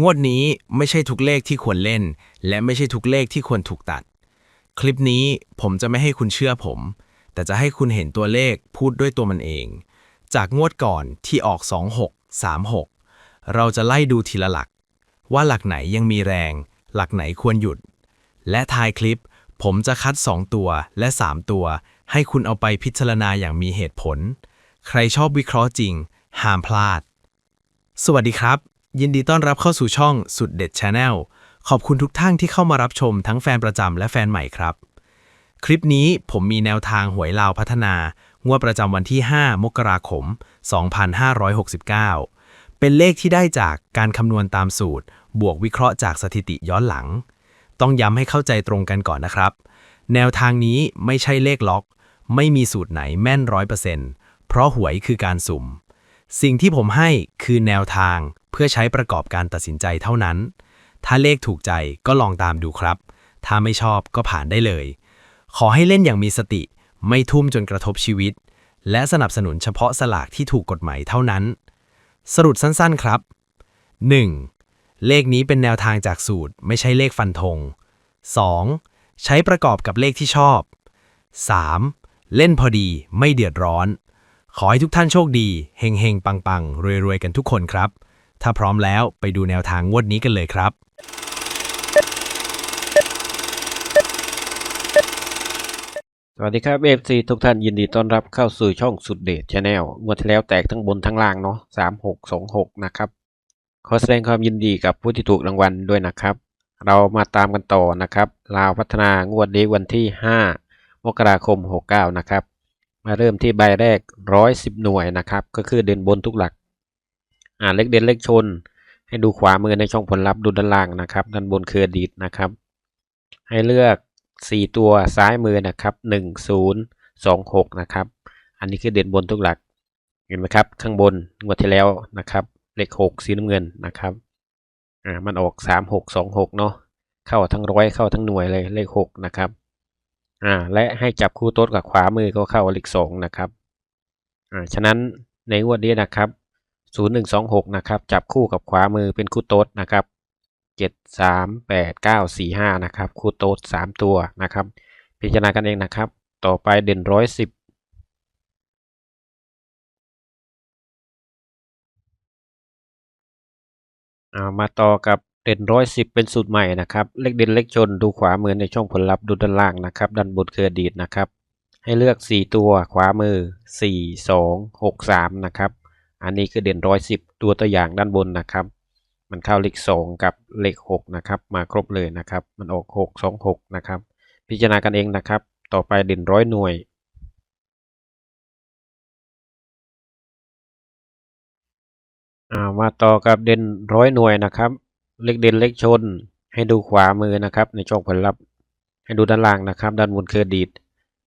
งวดนี้ไม่ใช่ทุกเลขที่ควรเล่น และไม่ใช่ทุกเลขที่ควรถูกตัด คลิปนี้ผมจะไม่ให้คุณเชื่อผม แต่จะให้คุณเห็นตัวเลขพูดด้วยตัวมันเอง จากงวดก่อนที่ออก 26 36 เราจะไล่ดูทีละหลัก ว่าหลักไหนยังมีแรง หลักไหนควรหยุด และท้ายคลิปผมจะคัด 2 ตัวและ 3 ตัว ให้คุณเอาไปพิจารณาอย่างมีเหตุผล ใครชอบวิเคราะห์จริง ห้ามพลาด สวัสดีครับ ยินดีต้อนรับเข้าสู่ช่องสุดเด็ด Channel ขอบคุณทุกท่านที่เข้ามารับชมทั้งแฟนประจำและแฟนใหม่ครับ คลิปนี้ผมมีแนวทางหวยลาวพัฒนา งวดประจำวันที่ 5 มกราคม 2569 เป็นเลขที่ได้จากการคำนวณตามสูตร บวกวิเคราะห์จากสถิติย้อนหลัง ต้องย้ำให้เข้าใจตรงกันก่อนนะครับ แนวทางนี้ไม่ใช่เลขล็อก ไม่มีสูตรไหนแม่นร้อยเปอร์เซ็นต์เพราะหวยคือการสุ่ม สิ่งที่ผมให้คือแนวทางเพื่อใช้ประกอบการตัดสินใจเท่านั้น ถ้าเลขถูกใจก็ลองตามดูครับ ถ้าไม่ชอบก็ผ่านได้เลย ขอให้เล่นอย่างมีสติ ไม่ทุ่มจนกระทบชีวิต และสนับสนุนเฉพาะสลากที่ถูกกฎหมายเท่านั้น สรุปสั้นๆครับ 1. เลขนี้เป็นแนวทางจากสูตร ไม่ใช่เลขฟันธง 2. ใช้ประกอบกับเลขที่ชอบ 3. เล่นพอดีไม่เดือดร้อน ขอให้ทุกท่านโชคดีเฮงเฮงปังปังรวยรวยๆ กันทุกคนครับ ถ้าพร้อมแล้วไปดูแนวทางงวดนี้กันเลยครับ สวัสดีครับเอฟซีทุกท่านยินดีต้อนรับเข้าสู่ช่องสุดเดชชาแนลงวดที่แล้วแตกทั้งบนทั้งล่างเนาะสามหกสองหกนะครับ ขอแสดงความยินดีกับผู้ที่ถูกรางวัลด้วยนะครับ เรามาตามกันต่อนะครับ ลาวพัฒนางวดนี้วันที่ 5 มกราคม 69 นะครับ มาเริ่มที่ใบแรก 110 หน่วยนะครับ ก็คือเด่นบนทุกหลัก อ่าเล็กเด่นเล็กชน ให้ดูขวามือในช่องผลลัพธ์ดูด้านล่างนะครับ ด้านบนคืออดีตนะครับ ให้เลือก 4 ตัวซ้ายมือนะครับ1 0 2 6นะครับ อันนี้คือเด่นบนทุกหลัก เห็นไหมครับ ข้างบนงวดที่แล้วนะครับ เลข 6 สีน้ำเงินนะครับ อ่า มันออก 3 6 2 6 เนาะ เข้าทั้งร้อยเข้าทั้งหน่วยเลยเลข 6 นะครับ อ่าและให้จับคู่โต๊ดกับขวามือก็เข้าเลข2นะครับอ่าฉะนั้นในงวดนี้นะครับ 0126 นะครับ จับคู่กับขวามือเป็นคู่โต๊ดนะครับเจ็ดสามแปดเก้าสี่ห้านะครับ คู่โต๊ดสามตัวนะครับ พิจารณากันเองนะครับ ต่อไปเด่นร้อยสิบามาต่อกับ เด่นร้อยสิบเป็นสูตรใหม่นะครับ เลขเด่นเลขชนดูขวามือในช่องผลลัพธ์ดูด้านล่างนะครับ ด้านบนคืออดีตนะครับ ให้เลือกสี่ตัวขวามือสี่สองหกสามนะครับ อันนี้คือเด่นร้อยสิบตัวตัวอย่างด้านบนนะครับ มันเข้าเลขสองกับเลขหกนะครับ มาครบเลยนะครับ มันออกหกสองหกนะครับ พิจารณากันเองนะครับ ต่อไปเด่นร้อยหน่วยอ่ามาต่อกับเด่นร้อยหน่วยนะครับ เลขเด่นเลขชน ให้ดูขวามือนะครับ ในช่องผลลัพธ์ ให้ดูด้านล่างนะครับ ด้านบนคืออดีต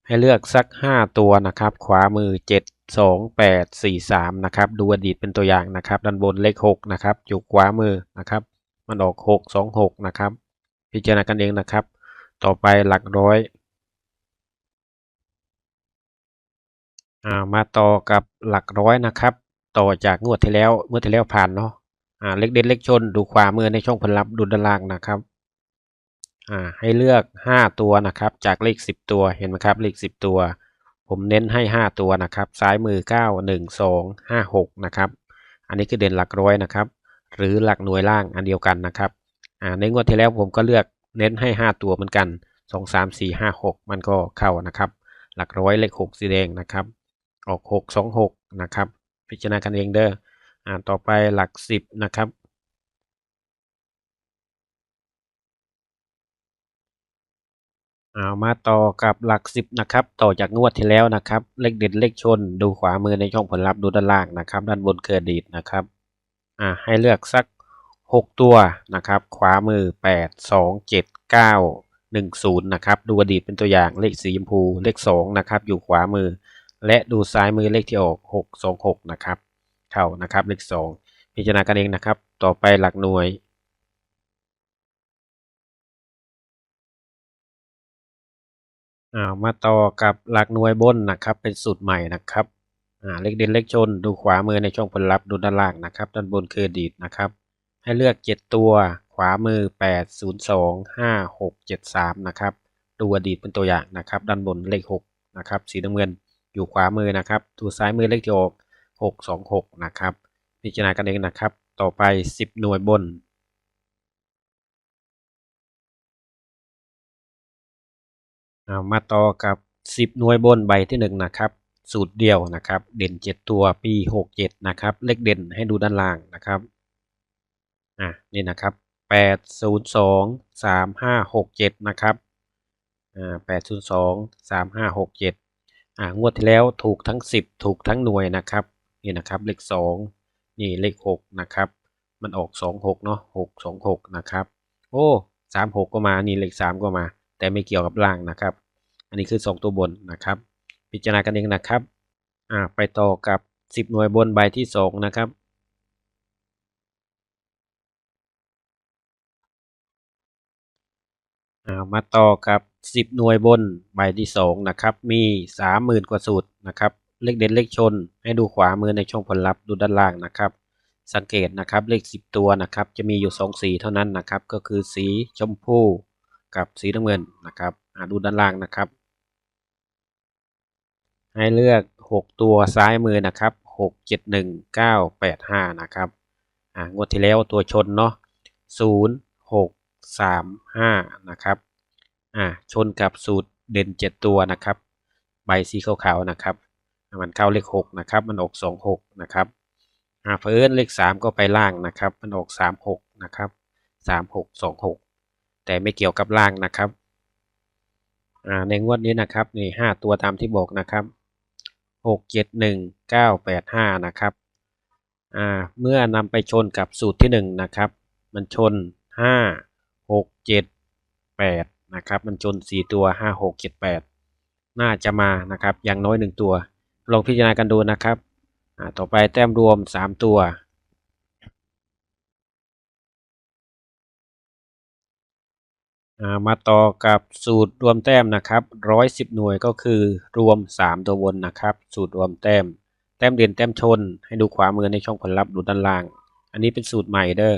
ให้เลือกสัก 5 ตัวนะครับ ขวามือ 7 2 8 4 3นะครับ ดูอดีตเป็นตัวอย่างนะครับ ด้านบนเลข 6 นะครับอยู่ขวามือนะครับ มันออก 6 2 6 นะครับ พิจารณากันเองนะครับ ต่อไปหลักร้อยอามาต่อกับหลักร้อยนะครับ ต่อจากงวดที่แล้วงวดที่แล้วผ่านเนาะ อ่าเลขเด่นเลขชนดูขวามือในช่องผลลัพธ์ดูด้านล่างนะครับอ่าให้เลือก 5 ตัวนะครับ จากเลข 10 ตัวเห็นไหมครับเลข 10 ตัว ผมเน้นให้ 5 ตัวนะครับซ้ายมือ 9 1 2 5 6นะครับอันนี้คือเด่นหลักร้อยนะครับ หรือหลักหน่วยล่างอันเดียวกันนะครับอ่าในงวดที่แล้วผมก็เลือกเน้นให้ 5 ตัวเหมือนกัน 2 3 4 5 6 มันก็เข้านะครับ หลักร้อยเลข 6 สีแดงนะครับ ออก 6 2 6นะครับพิจารณากันเองเด้อ อ่าต่อไปหลัก10นะครับ เอามาต่อกับหลักสิบนะครับ ต่อจากงวดที่แล้วนะครับ เลขเด่นเลขชน ดูขวามือในช่องผลลัพธ์ดูด้านล่างนะครับ ด้านบนคือดีตนะครับอ่าให้เลือกสักหกตัวนะครับ ขวามือแปดสองเจ็ดเก้าหนึ่งศูนย์นะครับ ดูอดีตเป็นตัวอย่างเลขสีชมพูเลขสองนะครับ อยู่ขวามือ และดูซ้ายมือเลขที่ออกหกสองหกนะครับ เข้านะครับเลขสองพิจารณากันเองนะครับ ต่อไปหลักหน่วยอ่ามาต่อกับหลักหน่วยบนนะครับ เป็นสูตรใหม่นะครับอ่าเลขเด่นเลขชนดูขวามือในช่องผลลัพธ์ดูด้านล่างนะครับ ด้านบนคือดีตนะครับ ให้เลือกเจ็ดตัวขวามือแปดศูนย์สองห้าหกเจ็ดสามนะครับ ดูอดีตเป็นตัวอย่างนะครับ ด้านบนเลขหกนะครับ สีน้ำเงินอยู่ขวามือนะครับดูซ้ายมือเลขที่ออก หกสองหกนะครับ พิจารณากันเองนะครับ ต่อไปสิบหน่วยบนามาต่อกับ 10 หน่วยบนใบที่ 1 นะครับ สูตรเดียวนะครับ เด่น 7 ตัวปี 67 นะครับ เลขเด่นให้ดูด้านล่างนะครับ อะ นี่นะครับ 8 0 2 3 5 6 7 นะครับอ่า8 0 2 3 5 6 7อ่างวดที่แล้วถูกทั้ง10ถูกทั้งหน่วยนะครับ นี่นะครับเลข2นี่เลข6นะครับมันออก 2 6เนาะ6 2 6นะครับโอ้3 6 ก็มานี่เลข 3 ก็มา แต่ไม่เกี่ยวกับล่างนะครับ อันนี้คือ 2 ตัวบนนะครับ พิจารณากันเองนะครับอ่าไปต่อกับ 10 หน่วยบนใบที่ 2 นะครับอ่ามาต่อกับ 10 หน่วยบนใบที่ 2 นะครับ มี 30,000 กว่าสูตรนะครับ เลขเด่นเลขชน ให้ดูขวามือในช่องผลลัพธ์ดูด้านล่างนะครับ สังเกตนะครับเลข 10 ตัวนะครับ จะมีอยู่ 2 สีเท่านั้นนะครับ ก็คือสีชมพูกับสีน้ำเงินนะครับอ่าดูด้านล่างนะครับ ให้เลือก 6 ตัวซ้ายมือนะครับ 6 7 1 9 8 5 นะครับอ่างวดที่แล้วตัวชนเนาะ0 6 3 5 นะครับอ่าชนกับสูตรเด่น 7 ตัวนะครับ ใบสีขาวๆนะครับ มันเข้าเลข6นะครับ มันออก2 6นะครับอ่าเพิ่นเลข3ก็ไปล่างนะครับ มันออก3 6นะครับ3 6 2 6แต่ไม่เกี่ยวกับล่างนะครับอ่าในงวดนี้นะครับนี่5ตัวตามที่บอกนะครับหกเจ็ดหนึ่งเก้าแปดห้านะครับอ่าเมื่อนำไปชนกับสูตรที่หนึ่งนะครับ มันชนห้าหกเจ็ดแปดนะครับ มันชนสี่ตัวห้าหกเจ็ดแปดน่าจะมานะครับ อย่างน้อยหนึ่งตัว ลองพิจารณากันดูนะครับต่อไปแต้มรวมสามตัว มาต่อกับสูตรรวมแต้มนะครับร้อยสิบหน่วยก็คือรวมสามตัวบนนะครับ สูตรรวมแต้ม แต้มเด่นแต้มชน ให้ดูขวามือในช่องผลลัพธ์ดูด้านล่าง อันนี้เป็นสูตรใหม่เด้อ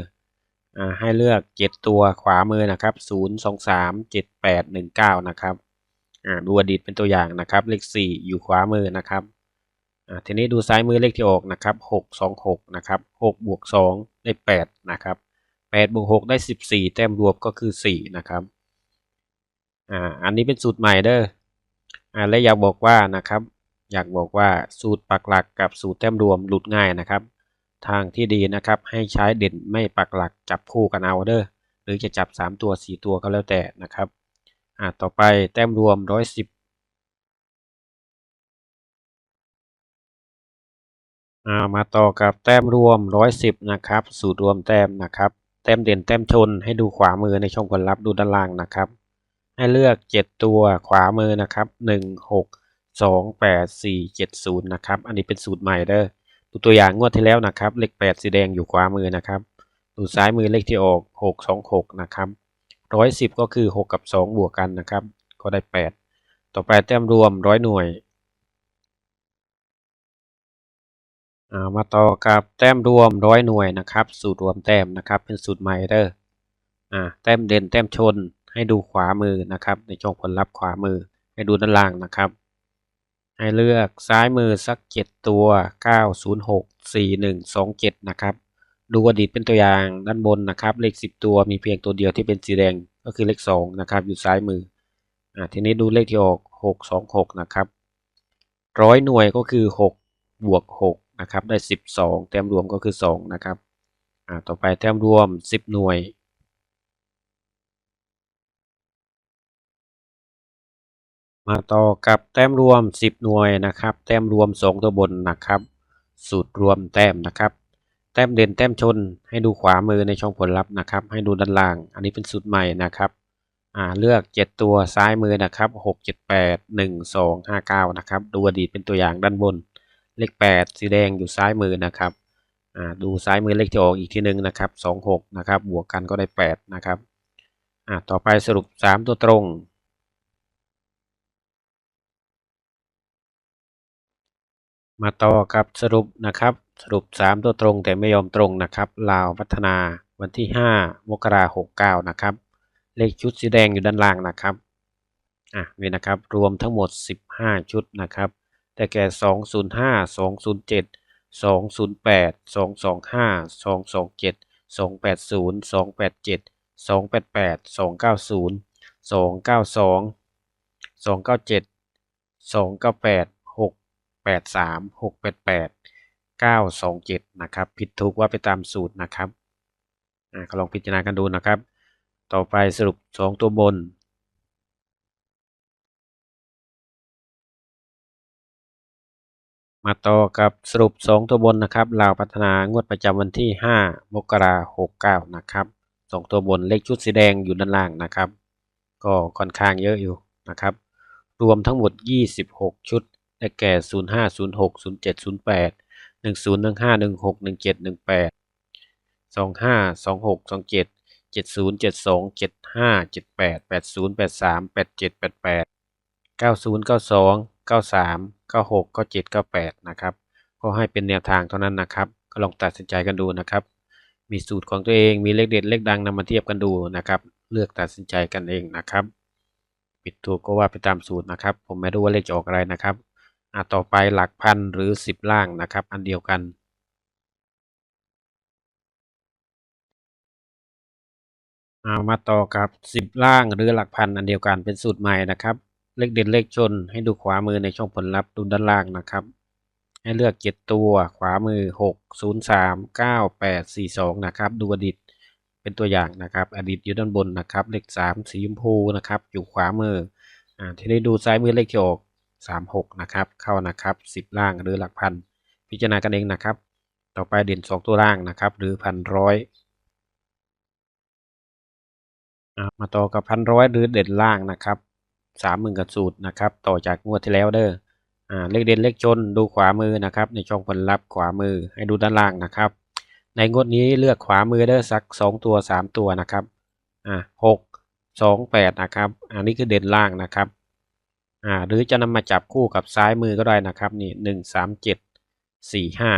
อให้เลือกเจ็ดตัวขวามือนะครับศูนย์สองสามเจ็ดแปดหนึ่งเก้านะครับดูอดีตเป็นตัวอย่างนะครับ เลขสี่อยู่ขวามือนะครับ ทีนี้ดูซ้ายมือเลขที่ออกนะครับหกสองหกนะครับหกบวกสองได้แปดนะครับแปดบวกหกได้สิบสี่แต้มรวมก็คือสี่นะครับอ่าอันนี้เป็นสูตรใหม่เด้ออ่าและอยากบอกว่านะครับ อยากบอกว่าสูตรปักหลักกับสูตรแต้มรวมหลุดง่ายนะครับ ทางที่ดีนะครับให้ใช้เด่นไม่ปักหลักจับคู่กันเอาเด้อหรือจะจับ 3 ตัว 4 ตัวก็แล้วแต่นะครับอ่าต่อไปแต้มรวม 110ามาต่อกับแต้มรวม 110 นะครับ สูตรรวมแต้มนะครับ แต้มเด่นแต้มชนให้ดูขวามือในช่องผลลัพธ์ดูด้านล่างนะครับ ให้เลือก 7 ตัวขวามือนะครับ 1 6 2 8 4 7 0 นะครับ อันนี้เป็นสูตรใหม่เด้อ ดูตัวอย่างงวดที่แล้วนะครับ เลข 8 สีแดงอยู่ขวามือนะครับ ดูซ้ายมือเลขที่ออก 6 2 6 นะครับ 110 ก็คือ 6 กับ 2 บวกกันนะครับ ก็ได้ 8 ต่อไปแต้มรวม 100 หน่วยามาต่อกับแต้มรวม100หน่วยนะครับ สูตรรวมแต้มนะครับ เป็นสูตรใหม่เด้ออ่าแต้มเด่นแต้มชนให้ดูขวามือนะครับ ในช่องผลลัพธ์ขวามือให้ดูด้านล่างนะครับให้เลือกซ้ายมือสัก 7 ตัว 906 4127 นะครับ ดูอดีตเป็นตัวอย่างด้านบนนะครับ เลข 10 ตัวมีเพียงตัวเดียวที่เป็นสีแดงก็คือเลข 2 นะครับ อยู่ซ้ายมืออ่าทีนี้ดูเลขที่ออก 626 นะครับร้อยหน่วยก็คือ 6 บวก 6 นะครับได้ 12 แต้มรวมก็คือ 2 นะครับอ่าต่อไปแต้มรวม 10 หน่วยมาต่อกับแต้มรวม 10 หน่วยนะครับ แต้มรวม 2 ตัวบนนะครับ สูตรรวมแต้มนะครับ แต้มเด่นแต้มชนให้ดูขวามือในช่องผลลัพธ์นะครับ ให้ดูด้านล่าง อันนี้เป็นสูตรใหม่นะครับอ่าเลือก 7 ตัวซ้ายมือนะครับ 6 7 8 1 2 5 9 นะครับ ดูอดีตเป็นตัวอย่างด้านบน เลข 8 สีแดงอยู่ซ้ายมือนะครับอ่าดูซ้ายมือเลขที่ออกอีกทีหนึ่งนะครับ2 6นะครับบวกกันก็ได้ 8 นะครับอ่าต่อไปสรุป 3 ตัวตรงมาต่อกับสรุปนะครับสรุป 3 ตัวตรงแต่ไม่ยอมตรงนะครับลาวพัฒนาวันที่ 5 มกราคม69นะครับ เลขชุดสีแดงอยู่ด้านล่างนะครับอะนี่นะครับรวมทั้งหมด 15 ชุดนะครับ แต่แก่ 205 207 208 225 227 280 287 288 290 292 297 298 683 688 927 นะครับ ผิดถูกว่าไปตามสูตรนะครับอ่าลองพิจารณากันดูนะครับ ต่อไปสรุป 2 ตัวบน มาต่อกับสรุป 2 ตัวบนนะครับลาวพัฒนางวดประจำวันที่ 5 มกราคม69นะครับ2ตัวบนเลขชุดสีแดงอยู่ด้านล่างนะครับ ก็ค่อนข้างเยอะอยู่นะครับ รวมทั้งหมด 26 ชุด ได้แก่ 05 06 07 08 10 15 16 17 18 25 26 27 70 72 75 78 80 83 87 88 90 92 93 96 97 98นะครับก็ให้เป็นแนวทางเท่านั้นนะครับก็ลองตัดสินใจกันดูนะครับ มีสูตรของตัวเองมีเลขเด็ดเลขดังนำมาเทียบกันดูนะครับ เลือกตัดสินใจกันเองนะครับผิดถูกก็ว่าไปตามสูตรนะครับ ผมไม่รู้ว่าเลขจะออกอะไรนะครับอะต่อไปหลักพันหรือ 10 ล่างนะครับ อันเดียวกันอ่ามาต่อกับ 10 ล่างหรือหลักพันอันเดียวกันเป็นสูตรใหม่นะครับ เลขเด็ดเลขชนให้ดูขวามือในช่องผลลัพธ์ดูด้านล่างนะครับ ให้เลือก 7 ตัวขวามือ 6 0 3 9 8 4 2 นะครับ ดูอดีตเป็นตัวอย่างนะครับ อดีตอยู่ด้านบนนะครับ เลข 3 สีชมพูนะครับ อยู่ขวามืออ่าที่ได้ดูซ้ายมือเลขที่ออก3 6 นะครับ เข้านะครับ 10 ล่างหรือหลักพัน พิจารณากันเองนะครับ ต่อไปเด่น 2 ตัวล่างนะครับ หรือพันร้อยมาต่อกับพันร้อยหรือเด่นล่างนะครับ สามหมื่นกับสูตรนะครับต่อจากงวดที่แล้วเด้ออ่าเลขเด่นเลขชนดูขวามือนะครับในช่องผลลัพธ์ขวามือให้ดูด้านล่างนะครับ ในงวดนี้เลือกขวามือเด้อสักสองตัวสามตัวนะครับอ่าหกสองแปดนะครับอันนี้คือเด่นล่างนะครับอ่าหรือจะนำมาจับคู่กับซ้ายมือก็ได้นะครับนี่หนึ่งสามเจ็ดสี่ห้า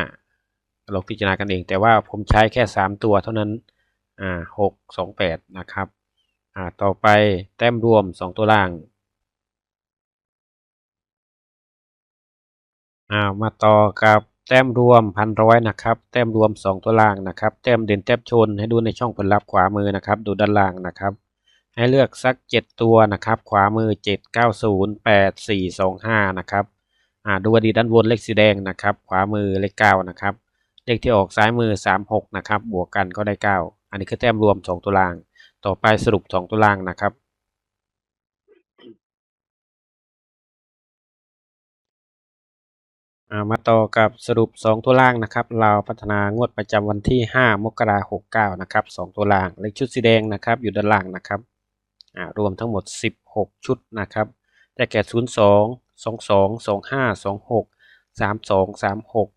ลองพิจารณากันเอง แต่ว่าผมใช้แค่สามตัวเท่านั้นอ่าหกสองแปดนะครับอ่าต่อไปแต้มรวม 2 ตัวล่าง อามาต่อกับแต้มรวมพันร้อยนะครับ แต้มรวม 2 ตัวล่างนะครับ แต้มเด่นแต้มชนให้ดูในช่องผลลัพธ์ขวามือนะครับ ดูด้านล่างนะครับ ให้เลือกสัก 7 ตัวนะครับ ขวามือ 7 9 0 8 4 2 5 นะครับ อ่าดูอดีตด้านบนเลขสีแดงนะครับ ขวามือเลข9นะครับ เลขที่ออกซ้ายมือ 3 6 นะครับ บวกกันก็ได้ 9 อันนี้คือแต้มรวม 2 ตัวล่าง ต่อไปสรุป 2 ตัวล่างนะครับามาต่อกับสรุป 2 ตัวล่างนะครับเราพัฒนางวดประจำวันที่ 5 มกราคม69นะครับ2ตัวล่างเลขชุดสีแดงนะครับอยู่ด้านล่างนะครับรวมทั้งหมด 16 ชุดนะครับได้แก่ 02 22 25 26 32 36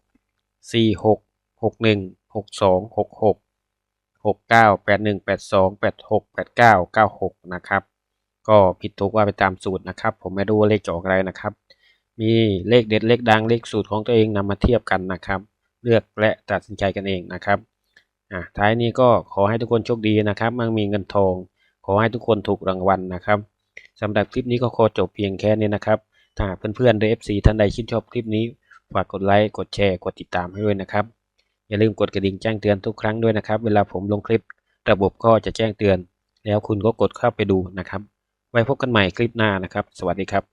46 61 62 66 69 81 82 86 89 96นะครับก็ผิดถูกว่าไปตามสูตรนะครับ ผมไม่รู้ว่าเลขจะออกอะไรนะครับ มีเลขเด็ดเลขดังเลขสูตรของตัวเองนำมาเทียบกันนะครับ เลือกและตัดสินใจกันเองนะครับอะท้ายนี้ก็ขอให้ทุกคนโชคดีนะครับมั่งมีเงินทอง ขอให้ทุกคนถูกรางวัลนะครับสำหรับคลิปนี้ก็ขอจบเพียงแค่นี้นะครับถ้าเพื่อนๆหรือ FC ท่านใดชื่นชอบคลิปนี้ฝากกดไลค์กดแชร์กดติดตามให้ด้วยนะครับอย่าลืมกดกระดิ่งแจ้งเตือนทุกครั้งด้วยนะครับ เวลาผมลงคลิประบบก็จะแจ้งเตือน แล้วคุณก็กดเข้าไปดูนะครับ ไว้พบกันใหม่คลิปหน้านะครับ สวัสดีครับ